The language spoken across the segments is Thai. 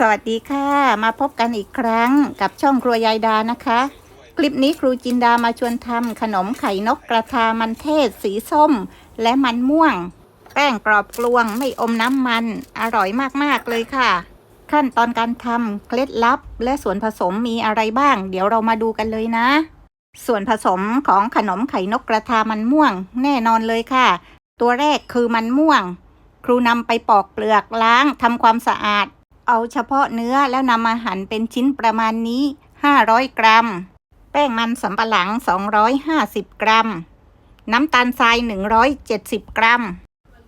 สวัสดีค่ะ มาพบกันอีกครั้งกับช่องครัวยายดานะคะ คลิปนี้ครูจินดามาชวนทำขนมไข่นกกระทามันเทศ สีส้ม และมันม่วง แป้งกรอบกลวงไม่อมน้ำมัน อร่อยมาก ๆ เลยค่ะ ขั้นตอนการทำเคล็ดลับ และส่วนผสมมีอะไรบ้าง เดี๋ยวเรามาดูกันเลยนะ ส่วนผสมของขนมไข่นกกระทามันม่วง แน่นอนเลยค่ะ ตัวแรกคือมันม่วง ครูนำไปปอกเปลือกล้างทำความสะอาด เอาเฉพาะเนื้อแล้วนำมาหั่นเป็นชิ้นประมาณนี้ 500 กรัม แป้งมันสำปะหลัง 250 กรัม น้ำตาลทราย 170 กรัม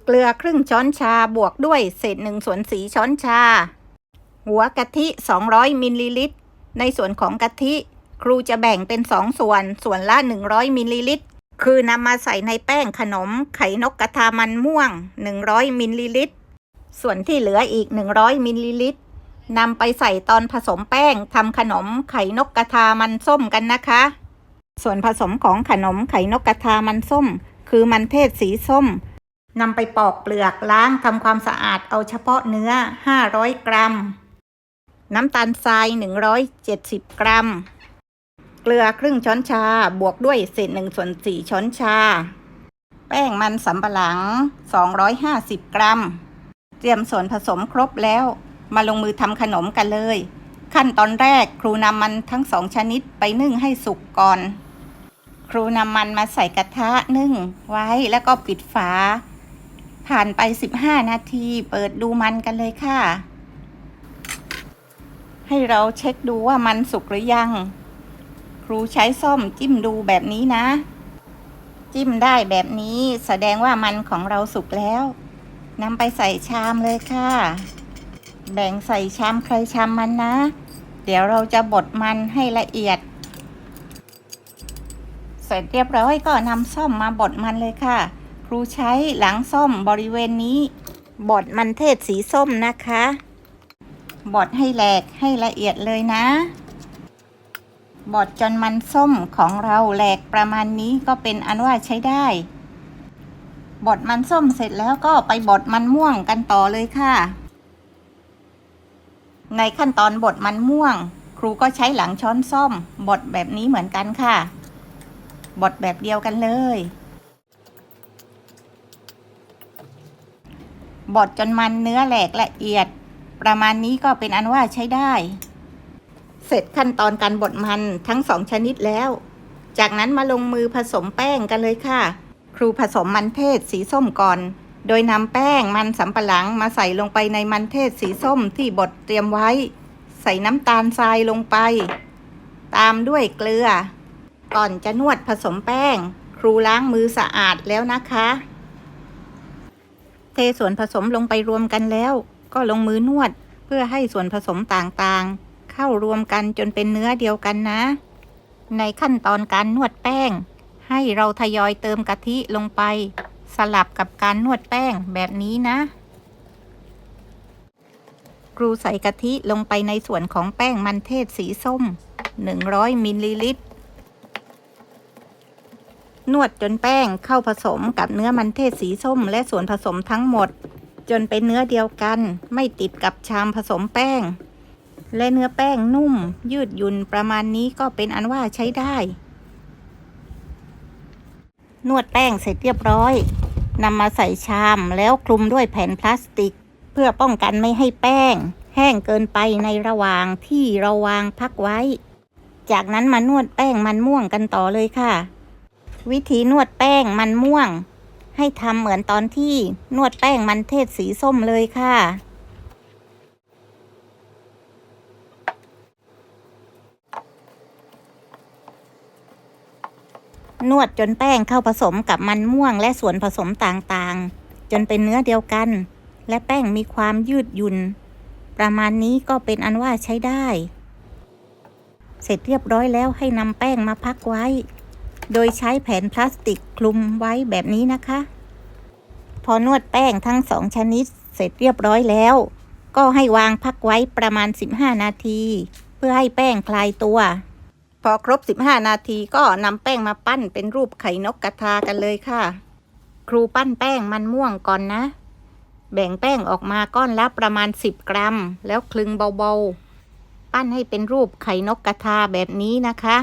เกลือครึ่งช้อนชาบวกด้วยเศษหนึ่งส่วนสีช้อนชา หัวกะทิ 200 มิลลิลิตร ในส่วนของกะทิ ครูจะแบ่งเป็น 2 ส่วน ส่วนละ 100 มิลลิลิตร คือนำมาใส่ในแป้งขนมไข่นกกระทามันม่วง 100 มิลลิลิตร ส่วนที่เหลืออีก 100มิลลิลิตรนำไปใส่ตอนผสมแป้งทำขนมไข่นกกระทามันส้มกันนะคะ ส่วนผสมของขนมไข่นกกระทามันส้ม คือมันเทศสีส้มนำไปปอกเปลือกล้างทำความสะอาดเอาเฉพาะเนื้อ 500 กรัม น้ำตาลทราย 170 กรัม เกลือครึ่งช้อนชาบวกด้วยเศษหนึ่งส่วนสี่ช้อนชา แป้งมันสำปะหลัง 250 กรัม เตรียมส่วนผสมครบแล้ว มาลงมือทำขนมกันเลย ขั้นตอนแรกครูนำมันทั้งสองชนิดไปนึ่งให้สุกก่อน ครูนำมันมาใส่กระทะนึ่งไว้แล้วก็ปิดฝา ผ่านไป 15 นาที เปิดดูมันกันเลยค่ะ ให้เราเช็คดูว่ามันสุกหรือยัง ครูใช้ส้อมจิ้มดูแบบนี้นะ จิ้มได้แบบนี้แสดงว่ามันของเราสุกแล้ว นำไปใส่ชามเลยค่ะ แบ่งใส่ชามใครชามมันนะ เดี๋ยวเราจะบดมันให้ละเอียด เสร็จเรียบร้อยก็นำส้อมมาบดมันเลยค่ะ ครูใช้หลังส้มบริเวณนี้ บดมันเทศสีส้มนะคะ บดให้แหลกให้ละเอียดเลยนะ บดจนมันส้มของเราแหลกประมาณนี้ก็เป็นอันว่าใช้ได้ บดมันส้มเสร็จแล้วก็ไปบดมันม่วงกันต่อเลยค่ะ ในขั้นตอนบดมันม่วง ครูก็ใช้หลังช้อนส้อมบดแบบนี้เหมือนกันค่ะ บดแบบเดียวกันเลย บดจนมันเนื้อแหลกละเอียด ประมาณนี้ก็เป็นอันว่าใช้ได้ เสร็จขั้นตอนการบดมันทั้งสองชนิดแล้ว จากนั้นมาลงมือผสมแป้งกันเลยค่ะ ครูผสมมันเทศสีส้มก่อน โดยนำแป้งมันสำปะหลังมาใส่ลงไปในมันเทศสีส้มที่บดเตรียมไว้ ใส่น้ำตาลทรายลงไป ตามด้วยเกลือ ก่อนจะนวดผสมแป้ง ครูล้างมือสะอาดแล้วนะคะ เทส่วนผสมลงไปรวมกันแล้ว ก็ลงมือนวดเพื่อให้ส่วนผสมต่างๆ เข้ารวมกันจนเป็นเนื้อเดียวกันนะ ในขั้นตอนการนวดแป้ง ให้เราทยอยเติมกะทิลงไป สลับกับการนวดแป้งแบบนี้นะ ครูใส่กะทิลงไปในส่วนของแป้งมันเทศสีส้ม 100 มิลลิลิตร นวดจนแป้งเข้าผสมกับเนื้อมันเทศสีส้ม และส่วนผสมทั้งหมด จนเป็นเนื้อเดียวกัน ไม่ติดกับชามผสมแป้ง และเนื้อแป้งนุ่ม ยืดหยุ่นประมาณนี้ก็เป็นอันว่าใช้ได้ นวดแป้งเสร็จเรียบร้อยนำมาใส่ชามแล้วคลุมด้วยแผ่นพลาสติก เพื่อป้องกันไม่ให้แป้ง แห้งเกินไปในระหว่างที่เราวางพักไว้ จากนั้นมานวดแป้งมันม่วงกันต่อเลยค่ะ วิธีนวดแป้งมันม่วง ให้ทำเหมือนตอนที่นวดแป้งมันเทศสีส้มเลยค่ะ นวดจนแป้งเข้าผสมกับมันม่วงและส่วนผสมต่างๆ จนเป็นเนื้อเดียวกัน และแป้งมีความยืดหยุ่น ประมาณนี้ก็เป็นอันว่าใช้ได้ เสร็จเรียบร้อยแล้วให้นำแป้งมาพักไว้ โดยใช้แผ่นพลาสติกคลุมไว้แบบนี้นะคะ พอนวดแป้งทั้งสองชนิด เสร็จเรียบร้อยแล้ว ก็ให้วางพักไว้ประมาณ 15 นาที เพื่อให้แป้งคลายตัว พอครบ 15 นาทีก็นำแป้งมาปั้นเป็นรูปไข่นกกระทากันเลยค่ะ ครูปั้นแป้งมันม่วงก่อนนะ แบ่งแป้งออกมาก้อนละประมาณ 10 กรัม แล้วคลึงเบาๆ ปั้นให้เป็นรูปไข่นกกระทาแบบนี้นะคะ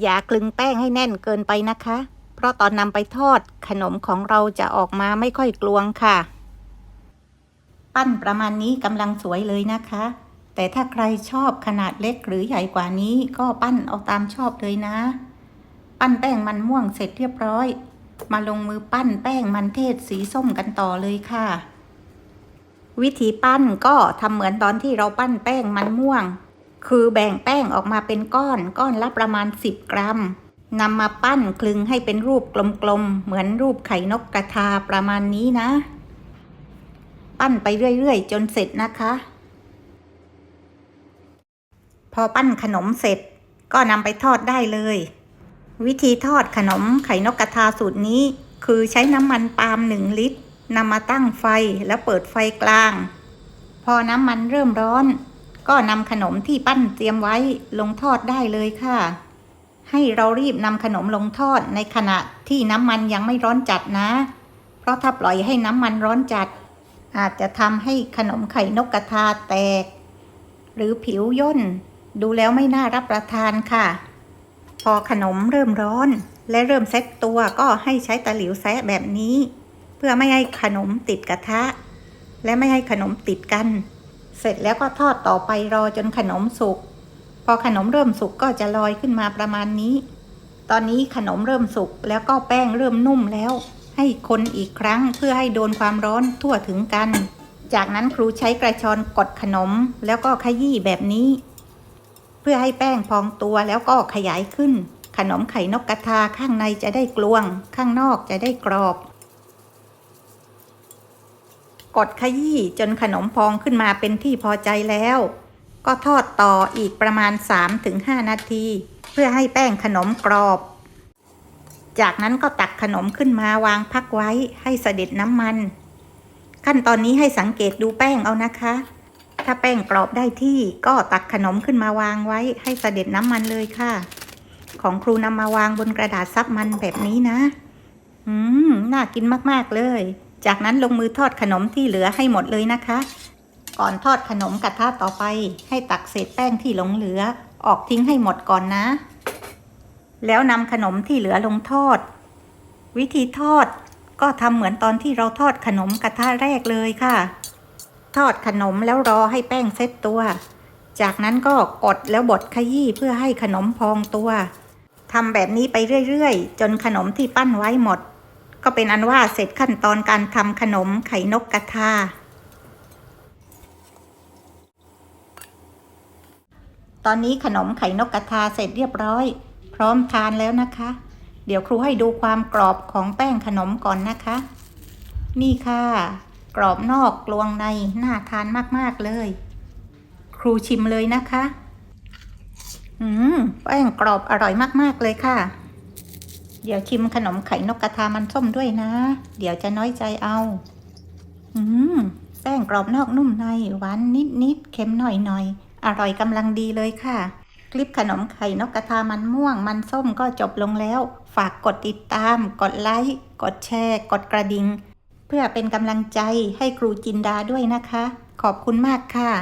อย่าคลึงแป้งให้แน่นเกินไปนะคะ เพราะตอนนำไปทอดขนมของเราจะออกมาไม่ค่อยกลวงค่ะ ปั้นประมาณนี้กำลังสวยเลยนะคะ แต่ถ้าใครชอบขนาดเล็กหรือใหญ่กว่านี้ก็ปั้นเอาตามชอบเลยนะ ปั้นแป้งมันม่วงเสร็จเรียบร้อย มาลงมือปั้นแป้งมันเทศสีส้มกันต่อเลยค่ะ วิธีปั้นก็ทำเหมือนตอนที่เราปั้นแป้งมันม่วง คือแบ่งแป้งออกมาเป็นก้อนก้อนละประมาณ 10 กรัมนำมาปั้นคลึงให้เป็นรูปกลมๆ เหมือนรูปไข่นกกระทาประมาณนี้นะ ปั้นไปเรื่อยๆ จนเสร็จนะคะ พอปั้นขนมเสร็จ ก็นำไปทอดได้เลย วิธีทอดขนมไข่นกกระทาสูตรนี้ คือใช้น้ำมันปาล์มหนึ่งลิตรนำมาตั้งไฟแล้วเปิดไฟกลาง พอน้ำมันเริ่มร้อน ก็นำขนมที่ปั้นเตรียมไว้ลงทอดได้เลยค่ะ ให้เรารีบนำขนมลงทอดในขณะที่น้ำมันยังไม่ร้อนจัดนะ เพราะถ้าปล่อยให้น้ำมันร้อนจัด อาจจะทำให้ขนมไข่นกกระทาแตก หรือผิวย่น ดูแล้วไม่น่ารับประทานค่ะ พอขนมเริ่มร้อน และเริ่มเซ็ตตัวก็ให้ใช้ตะหลิวแซะแบบนี้ เพื่อไม่ให้ขนมติดกระทะ และไม่ให้ขนมติดกัน เสร็จแล้วก็ทอดต่อไปรอจนขนมสุก พอขนมเริ่มสุกก็จะลอยขึ้นมาประมาณนี้ ตอนนี้ขนมเริ่มสุกแล้วก็แป้งเริ่มนุ่มแล้ว ให้คนอีกครั้งเพื่อให้โดนความร้อนทั่วถึงกัน จากนั้นครูใช้กระชอนกดขนมแล้วก็ขยี้แบบนี้ พื่อให้แป้งพองตัวแล้วก็ขยายขึ้น ขนมไข่นกกระทาข้างในจะได้กลวง ข้างนอกจะได้กรอบ กดขยี้จนขนมพองขึ้นมาเป็นที่พอใจแล้ว ก็ทอดต่ออีกประมาณ 3-5 นาที เพื่อให้แป้งขนมกรอบ จากนั้นก็ตักขนมขึ้นมาวางพักไว้ให้เสด็จน้ำมัน ขั้นตอนนี้ให้สังเกตดูแป้งเอานะคะ ถ้าแป้งกรอบได้ที่ก็ตักขนมขึ้นมาวางไว้ให้เสด็จน้ำมันเลยค่ะ ของครูนำมาวางบนกระดาษซับมันแบบนี้นะ อืม น่ากินมาก ๆ เลย จากนั้นลงมือทอดขนมที่เหลือให้หมดเลยนะคะ ก่อนทอดขนมกระทะต่อไป ให้ตักเศษแป้งที่หลงเหลือ ออกทิ้งให้หมดก่อนนะ แล้วนำขนมที่เหลือลงทอด วิธีทอดก็ทำเหมือนตอนที่เราทอดขนมกระทะแรกเลยค่ะ ทอดขนมแล้วรอให้แป้งเซ็ตตัว จากนั้นก็กดแล้วบดขยี้เพื่อให้ขนมพองตัวทำแบบนี้ไปเรื่อยๆ จนขนมที่ปั้นไว้หมด ก็เป็นอันว่าเสร็จขั้นตอนการทำขนมไข่นกกระทา ตอนนี้ขนมไข่นกกระทาเสร็จเรียบร้อย พร้อมทานแล้วนะคะ เดี๋ยวครูให้ดูความกรอบของแป้งขนมก่อนนะคะ นี่ค่ะ กรอบนอกกลวงในน่าทานมาก ๆ เลย ครูชิมเลยนะคะ อืมแป้งกรอบอร่อยมาก ๆ เลยค่ะ เดี๋ยวชิมขนมไข่นกกระทามันส้มด้วยนะ เดี๋ยวจะน้อยใจเอา อืมแป้งกรอบนอกนุ่มในหวานนิด ๆ เค็มหน่อย ๆ อร่อยกำลังดีเลยค่ะคลิปขนมไข่นกกระทามันม่วงมันส้มก็จบลงแล้ว ฝากกดติดตาม กดไลค์ กดแชร์ กดกระดิ่ง เพื่อเป็นกำลังใจให้ครูจินดาด้วยนะคะ ขอบคุณมากค่ะ